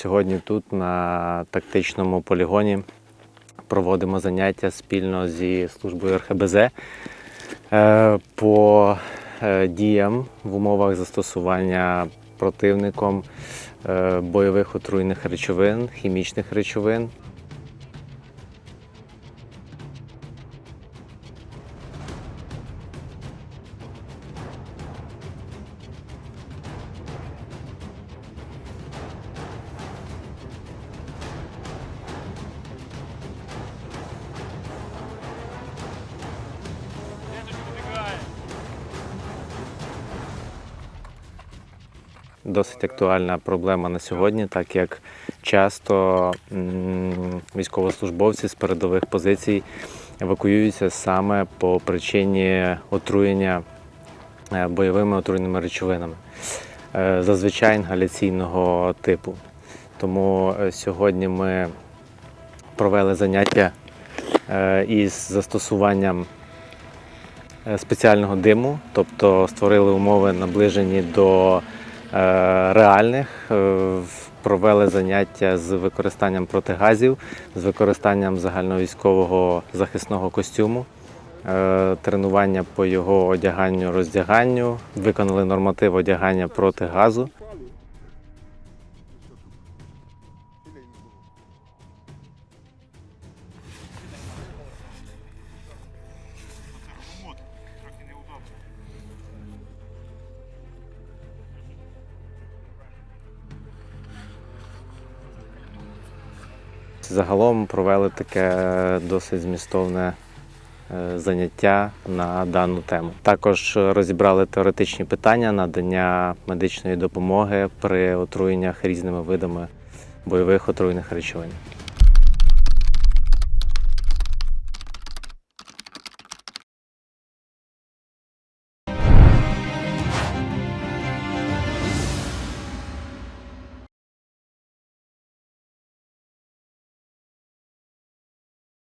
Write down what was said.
Сьогодні тут на тактичному полігоні проводимо заняття спільно зі службою РХБЗ е, по е, діям в умовах застосування противником е, бойових отруйних речовин, хімічних речовин. Досить актуальна проблема на сьогодні, так як часто військовослужбовці з передових позицій евакуюються саме по причині отруєння е, бойовими отруйними речовинами, е, зазвичай інгаляційного типу. Тому е, сьогодні ми провели заняття із застосуванням спеціального диму, тобто створили умови наближені до реальних, е, провели заняття з використанням протигазів, з використанням загальновійськового захисного костюму, е, тренування по його одяганню, роздяганню, виконали норматив одягання проти газу. Загалом провели таке досить змістовне е, заняття на дану тему. Також розібрали теоретичні питання надання медичної допомоги при отруєннях різними видами бойових отруйних речовин.